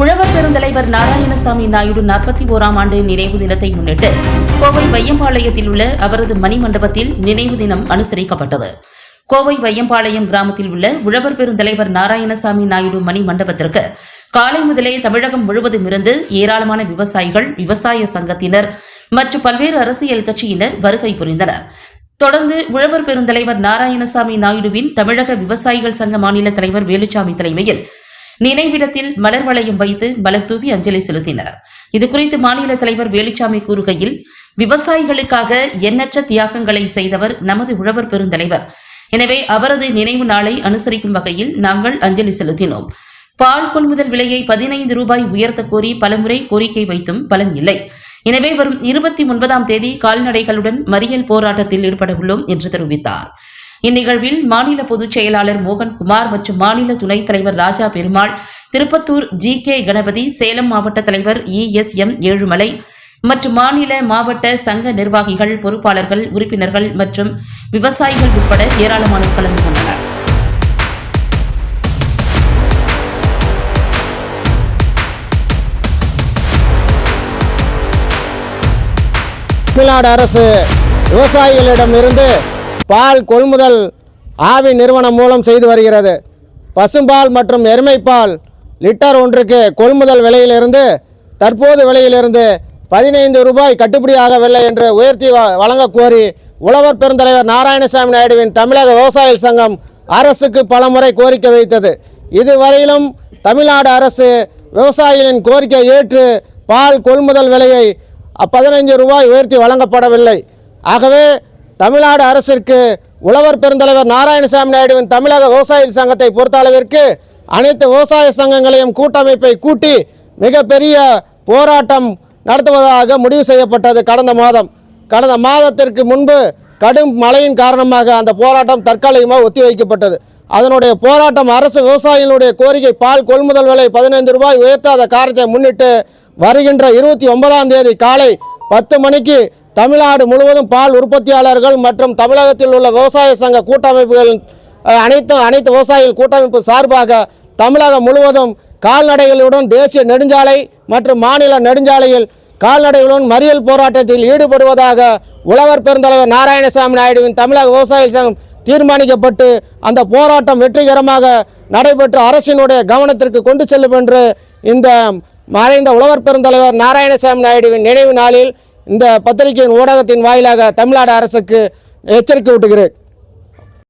உழவர் பெருந்தலைவர் நாராயணசாமி நாயுடு நாற்பத்தி ஓராம் ஆண்டு நினைவு தினத்தை முன்னிட்டு கோவை வையம்பாளையத்தில் உள்ள அவரது மணிமண்டபத்தில் நினைவு தினம் அனுசரிக்கப்பட்டது. கோவை வையம்பாளையம் கிராமத்தில் உள்ள உழவர் பெருந்தலைவர் நாராயணசாமி நாயுடு மணி மண்டபத்திற்கு காலை முதலே தமிழகம் முழுவதும் இருந்து ஏராளமான விவசாயிகள் விவசாய சங்கத்தினர் மற்றும் பல்வேறு அரசியல் கட்சியினர் வருகை புரிந்தனர். தொடர்ந்து உழவர் பெருந்தலைவர் நாராயணசாமி நாயுடுவின் தமிழக விவசாயிகள் சங்க மாநில தலைவர் வேலுச்சாமி தலைமையில் நினைவிடத்தில் மலர் வளையம் வைத்து மலர் தூவி அஞ்சலி செலுத்தினர். இதுகுறித்து மாநில தலைவர் வேலுச்சாமி கூறுகையில் விவசாயிகளுக்காக எண்ணற்ற தியாகங்களை செய்தவர் நமது உழவர் பெருந்தலைவர். எனவே அவரது நினைவு நாளை அனுசரிக்கும் வகையில் நாங்கள் அஞ்சலி செலுத்தினோம். பால் கொள்முதல் விலையை பதினைந்து ரூபாய் உயர்த்த கோரி பலமுறை கோரிக்கை வைத்தும் பலன் இல்லை. எனவே வரும் இருபத்தி ஒன்பதாம் தேதி கால்நடைகளுடன் மறியல் போராட்டத்தில் ஈடுபட உள்ளோம் என்று தெரிவித்தார். இந்நிகழ்வில் மாநில பொதுச் செயலாளர் மோகன்குமார் மற்றும் மாநில துணைத் தலைவர் ராஜா பெருமாள் திருப்பத்தூர் ஜி கே கணபதி சேலம் மாவட்ட தலைவர் இ எஸ் எம் ஏழுமலை மற்றும் மாநில மாவட்ட சங்க நிர்வாகிகள் பொறுப்பாளர்கள் உறுப்பினர்கள் மற்றும் விவசாயிகள் உட்பட ஏராளமானோர் கலந்து கொண்டனர். தமிழ்நாடு அரசு விவசாயிகளிடமிருந்து பால் கொள்முதல் ஆவி நிறுவனம் மூலம் செய்து வருகிறது. பசும்பால் மற்றும் எருமைப்பால் லிட்டர் ஒன்றுக்கு கொள்முதல் விலையிலிருந்து தற்போது விலையிலிருந்து பதினைந்து ரூபாய் கட்டுப்படியாகவில்லை என்று உயர்த்தி வ- கோரி உழவர் பெருந்தலைவர் நாராயணசாமி நாயுடுவின் தமிழக விவசாய சங்கம் அரசுக்கு பலமுறை கோரிக்கை வைத்தது. இதுவரையிலும் தமிழ்நாடு அரசு விவசாயிகளின் கோரிக்கை ஏற்று பால் கொள்முதல் விலையை பதினைஞ்சு ரூபாய் உயர்த்தி வழங்கப்படவில்லை. ஆகவே தமிழ்நாடு அரசிற்கு உழவர் பெருந்தலைவர் நாராயணசாமி நாயுடுவின் தமிழக விவசாயிகள் சங்கத்தை பொறுத்தளவிற்கு அனைத்து விவசாய சங்கங்களையும் கூட்டமைப்பை கூட்டி மிகப்பெரிய போராட்டம் நடத்துவதாக முடிவு செய்யப்பட்டது கடந்த மாதம். கடந்த மாதத்திற்கு முன்பு கடும் மழையின் காரணமாக அந்த போராட்டம் தற்காலிகமாக ஒத்திவைக்கப்பட்டது. அதனுடைய போராட்டம் அரசு விவசாயிகளுடைய கோரிக்கை பால் கொள்முதல் விலை பதினைந்து ரூபாய் உயர்த்தாத காரணத்தை முன்னிட்டு வருகின்ற இருபத்தி ஒன்பதாம் தேதி காலை பத்து மணிக்கு தமிழ்நாடு முழுவதும் பால் உற்பத்தியாளர்கள் மற்றும் தமிழகத்தில் உள்ள விவசாய சங்க கூட்டமைப்புகள் அனைத்து அனைத்து விவசாயிகள் கூட்டமைப்பு சார்பாக தமிழகம் முழுவதும் கால்நடைகளுடன் தேசிய நெடுஞ்சாலை மற்றும் மாநில நெடுஞ்சாலையில் கால்நடைகளுடன் மறியல் போராட்டத்தில் ஈடுபடுவதாக உழவர் பெருந்தலைவர் நாராயணசாமி நாயுடுவின் தமிழக விவசாய சங்கம் தீர்மானிக்கப்பட்டு அந்த போராட்டம் வெற்றிகரமாக நடைபெற்று அரசினுடைய கவனத்திற்கு கொண்டு செல்லும் என்று இந்த மறைந்த உழவர் பெருந்தலைவர் நாராயணசாமி நாயுடுவின் நினைவு நாளில் இந்த பத்திரிகையின் ஊடகத்தின் வாயிலாக தமிழ்நாடு அரசுக்கு எச்சரிக்கை விட்டுகிறேன்